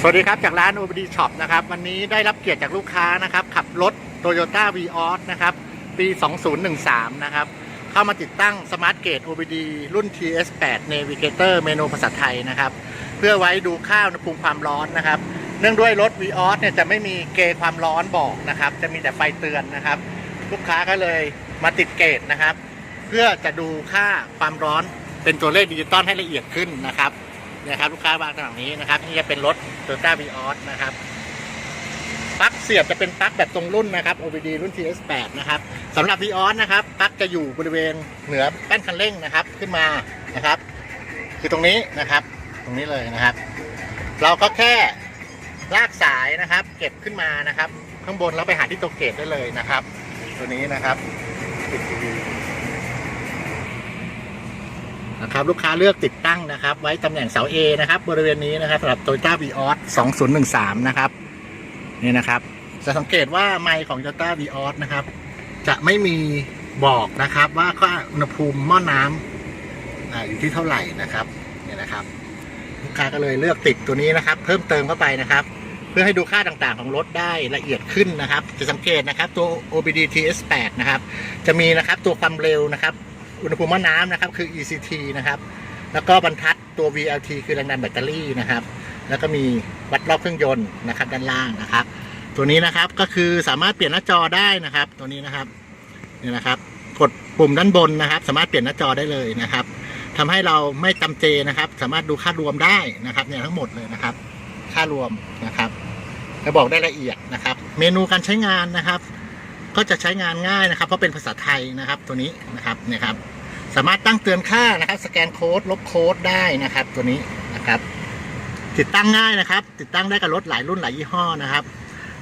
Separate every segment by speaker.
Speaker 1: สวัสดีครับ จากร้าน OBD Shop นะครับ วันนี้ได้รับเกียรติจากลูกค้านะครับ ขับรถ Toyota v ีออสนะครับ ปี 2013 นะครับ เข้ามาติดตั้ง Smart Gate OBD รุ่น TS8 Navigator เมนูภาษาไทยนะครับ เพื่อไว้ดูค่าอุณหภูมิความร้อนนะครับ เนื่องด้วยรถ v ีออสเนี่ยจะไม่มีเกจความร้อนบอกนะครับ จะมีแต่ไฟเตือนนะครับ ลูกค้าก็เลยมาติดเกจนะครับ เพื่อจะดูค่าความร้อนเป็นตัวเลขดิจิตอลให้ละเอียดขึ้นนะครับ นี่ยครับลูกค้าวางตรงนี้นะครับนี่จะเป็นรถ Toyota v ีออสนะครับปลั๊กเสียบจะเป็นปลั๊กแบบตรงรุ่นนะครับ OBD รุ่น TS8 นะครับสำหรับ v ีออสนะครับปลั๊กจะอยู่บริเวณเหนือแป้นคันเร่งนะครับขึ้นมานะครับ คือตรงนี้นะครับ ตรงนี้เลยนะครับ เราก็แค่ลากสายนะครับ เก็บขึ้นมานะครับ ข้างบนแล้วไปหาที่ตัวเกตได้เลยนะครับ ตัวนี้นะครับปิดทีวี นะครับลูกค้าเลือกติดตั้งนะครับ ไว้ตำแหน่งเสา A นะครับบริเวณนี้นะครับสำหรับ Toyota v ีออส2013 นะครับนี่นะครับ จะสังเกตว่าไมค์ของ Toyota v ีออสนะครับ จะไม่มีบอกนะครับว่าค่าอุณหภูมิหม้อน้ำอาอยู่ที่เท่าไหร่นะครับเนี่ยนะครับ ลูกค้าก็เลยเลือกติดตัวนี้นะครับ เพิ่มเติมเข้าไปนะครับ เพื่อให้ดูค่าต่างๆของรถได้ละเอียดขึ้นนะครับ จะสังเกตนะครับตัว OBD TS8 นะครับ จะมีนะครับตัวความเร็วนะครับ อุณหภูมิหม้อน้ำนะครับ คือ ECT นะครับ แล้วก็บรรทัดตัว VLT คือแรงดันแบตเตอรี่นะครับ แล้วก็มีวัดรอบเครื่องยนต์นะครับด้านล่างนะครับ ตัวนี้นะครับก็คือสามารถเปลี่ยนหน้าจอได้นะครับ ตัวนี้นะครับนี่นะครับ กดปุ่มด้านบนนะครับ สามารถเปลี่ยนหน้าจอได้เลยนะครับทำให้เราไม่จำเจนะครับ สามารถดูค่ารวมได้นะครับเนี่ยทั้งหมดเลยนะครับ ค่ารวมนะครับจะบอกได้ละเอียดนะครับ เมนูการใช้งานนะครับ ก็จะใช้งานง่ายนะครับ เพราะเป็นภาษาไทยนะครับตัวนี้นะครับเนี่ยครับ สามารถตั้งเตือนค่านะครับ สแกนโค้ดลบโค้ดได้นะครับ ตัวนี้นะครับ ติดตั้งง่ายนะครับ ติดตั้งได้กับรถหลายรุ่นหลายยี่ห้อนะครับ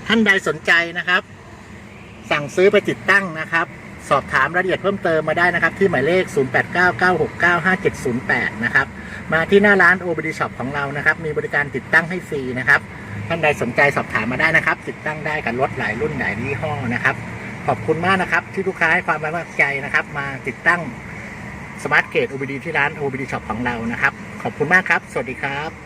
Speaker 1: ท่านใดสนใจนะครับ สั่งซื้อไปติดตั้งนะครับ สอบถามรายละเอียดเพิ่มเติมมาได้นะครับ ที่หมายเลข 0899695708 นะครับ มาที่หน้าร้าน OBD Shop ของเรานะครับ มีบริการติดตั้งให้ฟรีนะครับท่านใดสนใจสอบถามมาได้นะครับ ติดตั้งได้กับรถหลายรุ่นหลายยี่ห้อนะครับ ขอบคุณมากนะครับ ที่ลูกค้าให้ความไว้วางใจนะครับ มาติดตั้งสมาร์ทเกต OBD ที่ร้าน OBD Shop ของเรานะครับ ขอบคุณมากครับ สวัสดีครับ